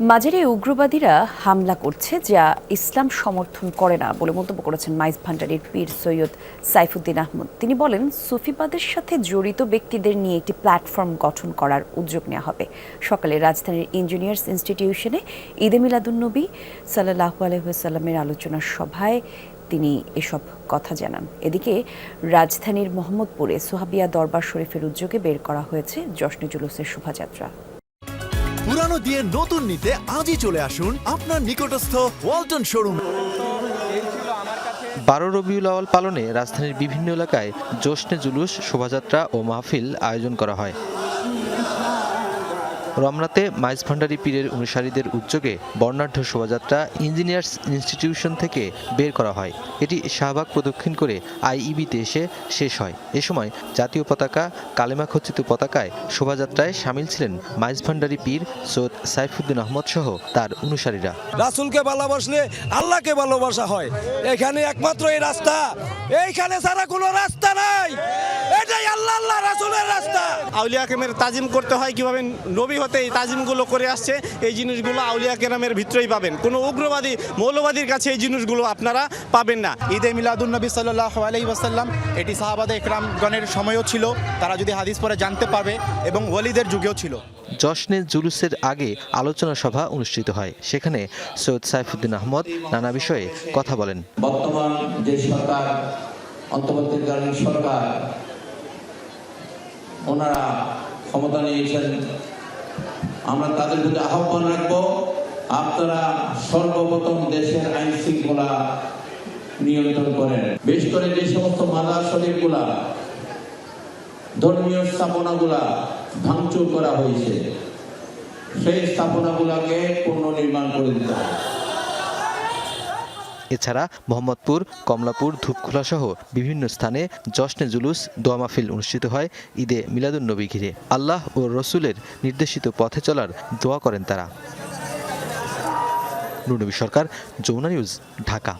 মাঝারি উগ্রবাদীরা হামলা করছে যা ইসলাম সমর্থন করে না বলে মন্তব্য করেছেন মাইজ ভান্ডারির পীর সৈয়দ সাইফুদ্দিন আহমদ। তিনি বলেন, সুফিবাদের সাথে জড়িত ব্যক্তিদের নিয়ে একটি প্ল্যাটফর্ম গঠন করার উদ্যোগ নেওয়া হবে। সকালে রাজধানীর ইঞ্জিনিয়ার্স ইনস্টিটিউশনে ঈদে মিলাদুন্নবী সাল্লাহ আলহামের আলোচনা সভায় তিনি এসব কথা জানান। এদিকে রাজধানীর মোহাম্মদপুরে সোহাবিয়া দরবার শরীফের উদ্যোগে বের করা হয়েছে জশ্নে জুলুসের শোভাযাত্রা। পুরানো দিয়ে নতুন নিতে আজই চলে আসুন আপনার নিকটস্থ ওয়ালটন শোরুম। বারো রবিউল আওয়াল পালনে রাজধানীর বিভিন্ন এলাকায় জোশনে জুলুস, শোভাযাত্রা ও মাহফিল আয়োজন করা হয়। রমনাতে মাইজ ভান্ডারি পীরের অনুসারীদের উদ্যোগে বর্ণাঢ্য শোভাযাত্রা ইঞ্জিনিয়ার্স ইনস্টিটিউশন থেকে বের করা হয়। এটি শাহবাগ প্রদক্ষিণ করে আইইবিতে এসে শেষ হয়। এ সময় জাতীয় পতাকা, কালেমা খচিত পতাকায় শোভাযাত্রায় সামিল ছিলেন মাইজ ভান্ডারি পীর সৈয়দ সাইফুদ্দিন আহমদ সহ তার অনুসারীরা। রাসুলকে ভালোবাসলে আল্লাহকে ভালোবাসা হয়। এখানে একমাত্র এই রাস্তা। এইখানে ছাড়া কোনো রাস্তা নাই। এটাই আল্লাহ আল্লাহ রাসুলের রাস্তা। আউলিয়া কেরামের তাজিম করতে হয় কীভাবে নবী হতে এই তাজিমগুলো করে আসছে এই জিনিসগুলো আউলিয়া কেরামের ভিতরেই পাবেন। কোনো উগ্রবাদী মৌলবাদীর কাছে এই জিনিসগুলো আপনারা পাবেন না। ঈদে মিলাদুন নবী সাল্লাহ আলাই ওয়াসাল্লাম এটি সাহাবাদে একরামগণের সময়ও ছিল তারা যদি হাদিস পরে জানতে পারবে এবং ওয়ালিদের যুগেও ছিল। জশনে জুলুসের আগে আলোচনা সভা অনুষ্ঠিত হয় সেখানে সৈয়দ সাইফুদ্দিন আহমদ নানা বিষয়ে কথা বলেন। বর্তমান যে সরকার অন্তর্বর্তীকালীন সরকার ওনারা ক্ষমতা নিয়েছেন আমরা তাদের প্রতি আহ্বান রাখব, আপনারা সর্বপ্রথম দেশের আইন শৃঙ্খলা নিয়ন্ত্রণ করেন। বেশ করে যে সমস্ত মাদার শরীফগুলা ধর্মীয় স্থাপনাগুলা ভাঙচুর করা হয়েছে, সেই স্থাপনাগুলাকে পুনর্নির্মাণ করে দিতে হবে। এছাড়া মোহাম্মদপুর, কমলাপুর, ধূপখোলা সহ বিভিন্ন স্থানে জশ্নে জুলুস, দোয়া মাহফিল অনুষ্ঠিত হয় ঈদে মিলাদুন্নবী ঘিরে। আল্লাহ ও রসুলের নির্দেশিত পথে চলার দোয়া করেন তারা। নুরনবী সরকার, যমুনা নিউজ, ঢাকা।